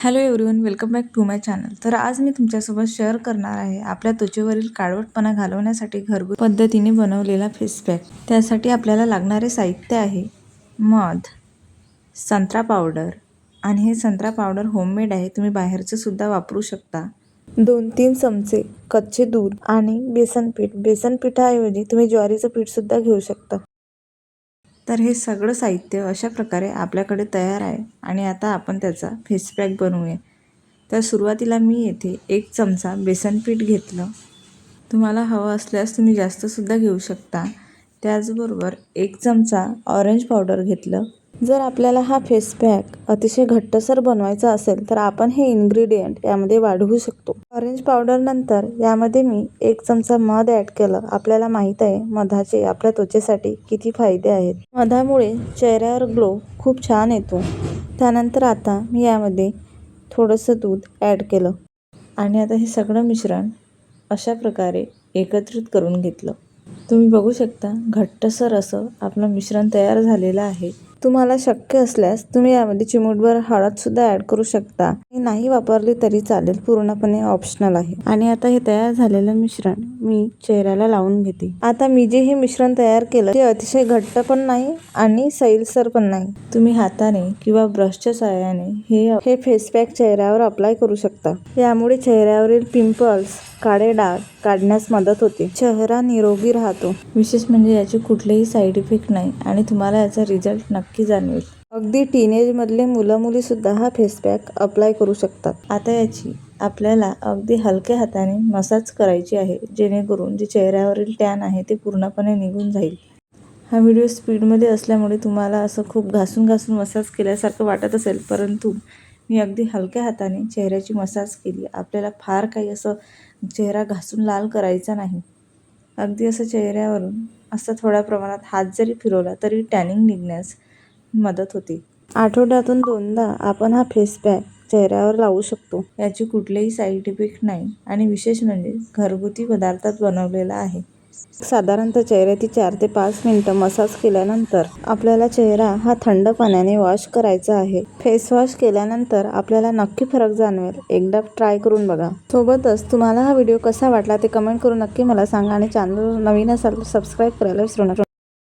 Hello everyone welcome back to my channel. तर आज मी तुमच्यासोबत शेअर करणार आहे आपल्या त्वचेवरील काळवटपणा घालवण्यासाठी घरगुती पद्धतीने बनवलेला फेस पॅक त्यासाठी आपल्याला लागणारे साहित्य आहे मध संत्रा पावडर आणि हे संत्रा पावडर होममेड आहे. तुम्ही बाहेरचंसुद्धा वापरू शकता. दोन तीन चमचे कच्चे दूध आणि बेसन पीठ. बेसन पिठाऐवजी तुम्ही ज्वारीचं पीठसुद्धा घेऊ शकता. तर हे सगळं साहित्य अशा प्रकारे आपल्याकडे तयार आहे आणि आता आपण त्याचा फेस पॅक बनवूया. तर सुरुवातीला मी येथे एक चमचा बेसन पीठ घेतलं. तुम्हाला हवं असल्यास तुम्ही जास्तसुद्धा घेऊ शकता. त्याचबरोबर एक चमचा ऑरेंज पावडर घेतलं. जर आपल्याला हा फेस पॅक अतिशय घट्टसर बनवायचा असेल तर आपण हे इन्ग्रेडियंट यामध्ये वाढवू शकतो. ऑरेंज पावडर नंतर यामध्ये मी एक चमचा मध ॲड केलं. आपल्याला माहीत आहे मधाचे आपल्या त्वचेसाठी किती फायदे आहेत. मधामुळे चेहऱ्यावर ग्लो खूप छान येतो. त्यानंतर आता मी यामध्ये थोडंसं दूध ॲड केलं. आणि आता हे सगळं मिश्रण अशा प्रकारे एकत्रित करून घेतलं. तुम्ही बघू शकता घट्टसर असं आपलं मिश्रण तयार झालेलं आहे. तुम्हाला शक्य असल्यास तुम्ही यामध्ये चिमूटभर हळदसुद्धा ॲड करू शकता. हे नाही वापरली तरी चालेल. पूर्णपणे ऑप्शनल आहे. आणि आता हे तयार झालेलं मिश्रण. मी चेहऱ्याला लावून घेते. आता मी जे हे मिश्रण तयार केलं ते अतिशय घट्ट पण नाही आणि सैलसर पण नाही. तुम्ही हाताने किंवा ब्रशच्या सहाय्याने हे हे फेस पॅक चेहऱ्यावर अप्लाय करू शकता. यामुळे चेहऱ्यावरील पिंपल्स काळे डाग काढण्यास मदत होते. चेहरा निरोगी राहतो. विशेष म्हणजे याचे कुठलेही साईड इफेक्ट नाही आणि तुम्हाला याचा रिझल्ट नक्की जाणवेल. अगदी टीनेजमधले मुलं मुलीसुद्धा हा फेस पॅक अप्लाय करू शकतात. आता याची आपल्याला अगदी हलक्या हाताने मसाज करायची आहे जेणेकरून जे चेहऱ्यावरील टॅन आहे ते पूर्णपणे निघून जाईल. हा व्हिडिओ स्पीडमध्ये असल्यामुळे तुम्हाला असं खूप घासून घासून मसाज केल्यासारखं वाटत असेल परंतु मी अगदी हलक्या हाताने चेहऱ्याची मसाज केली. आपल्याला फार काही असं चेहरा घासून लाल करायचा नाही. अगदी असं चेहऱ्यावरून असं थोड्या प्रमाणात हात जरी फिरवला तरी टॅनिंग निघण्यास मदत होते. आठवड्यातून दोनदा आपण हा फेस पॅक चेहऱ्यावर लावू शकतो. याची कुठलेही साईड इफेक्ट नाही आणि विशेष म्हणजे घरगुती पदार्थात बनवलेला आहे. साधारणतः चेहऱ्याची चार ते पाच मिनटं मसाज केल्यानंतर आपल्याला चेहरा हा थंड पाण्याने वॉश करायचा आहे. फेस वॉश केल्यानंतर आपल्याला नक्की फरक जाणवेल. एकदा ट्राय करून बघा. सोबतच तुम्हाला हा व्हिडिओ कसा वाटला ते कमेंट करून नक्की मला सांगा आणि चॅनल नवीन असाल तर सबस्क्राईब करायला विसरू नका.